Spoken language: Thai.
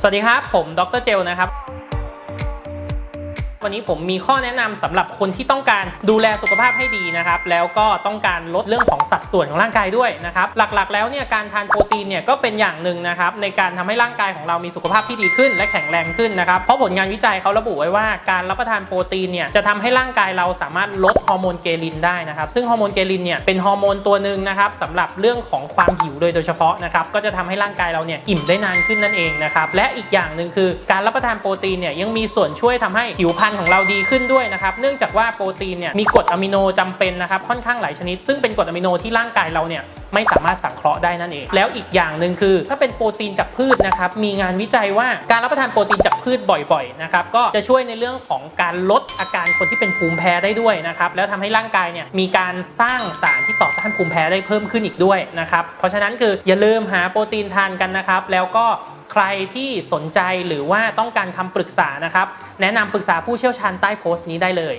สวัสดีครับ ผมดรเจลนะครับ วันนี้ผมมีข้อแนะนำสำหรับคนที่ต้องการดูแลสุขภาพให้ดีนะครับ แล้วก็ต้องการลดเรื่องของสัดส่วนของร่างกายด้วยนะครับ หลักๆ แล้วเนี่ยการทานโปรตีนเนี่ยก็เป็นอย่างหนึ่งนะครับในการทำให้ร่างกายของเรามีสุขภาพที่ดีขึ้น และแข็งแรงขึ้นนะครับ เพราะผลงานวิจัยเขาระบุไว้ว่าการรับประทานโปรตีนเนี่ยจะทำให้ร่างกายเราสามารถลดฮอร์โมนเกลินได้นะครับซึ่งฮอร์โมนเกลินเนี่ยเป็นฮอร์โมนตัวหนึ่งนะครับสำหรับเรื่องของความหิวโดยโดยเฉพาะนะครับก็จะทำให้ร่างกายเราเนี่ยอิ่มได้นานขึ้นนั่นเองนะครับและอีกอย่างหนึ่งคือการรับประทานโปรตีนเนี่ยยังมีส่วนช่วยทำให้ผิวพรรณของเราดีขึ้นด้วยนะครับ เนื่องจากว่าโปรตีนเนี่ยมีกรดอะมิโนจำเป็นนะครับค่อนข้างหลายชนิด ซึ่งเป็นกรดอะมิโนที่ร่างกายเราเนี่ยไม่สามารถสังเคราะห์ได้นั่นเอง แล้วอีกอย่างหนึ่งคือ ถ้าเป็นโปรตีนจากพืชนะครับมีงานวิจัยว่าการรับประทานโปรตีนจากพืชบ่อยๆนะครับก็จะช่วยในเรื่องของการลดอาการคนที่เป็นภูมิแพ้ได้ด้วยนะครับแล้วทำให้ร่างกายเนี่ยมีการสร้างสารที่ต่อต้านภูมิแพ้ได้เพิ่มขึ้นอีกด้วยนะครับเพราะฉะนั้นคืออย่าลืมหาโปรตีนทานกันนะครับแล้วก็ ใครที่สนใจหรือว่าต้องการคำปรึกษานะครับ แนะนำปรึกษาผู้เชี่ยวชาญใต้โพสต์นี้ได้เลย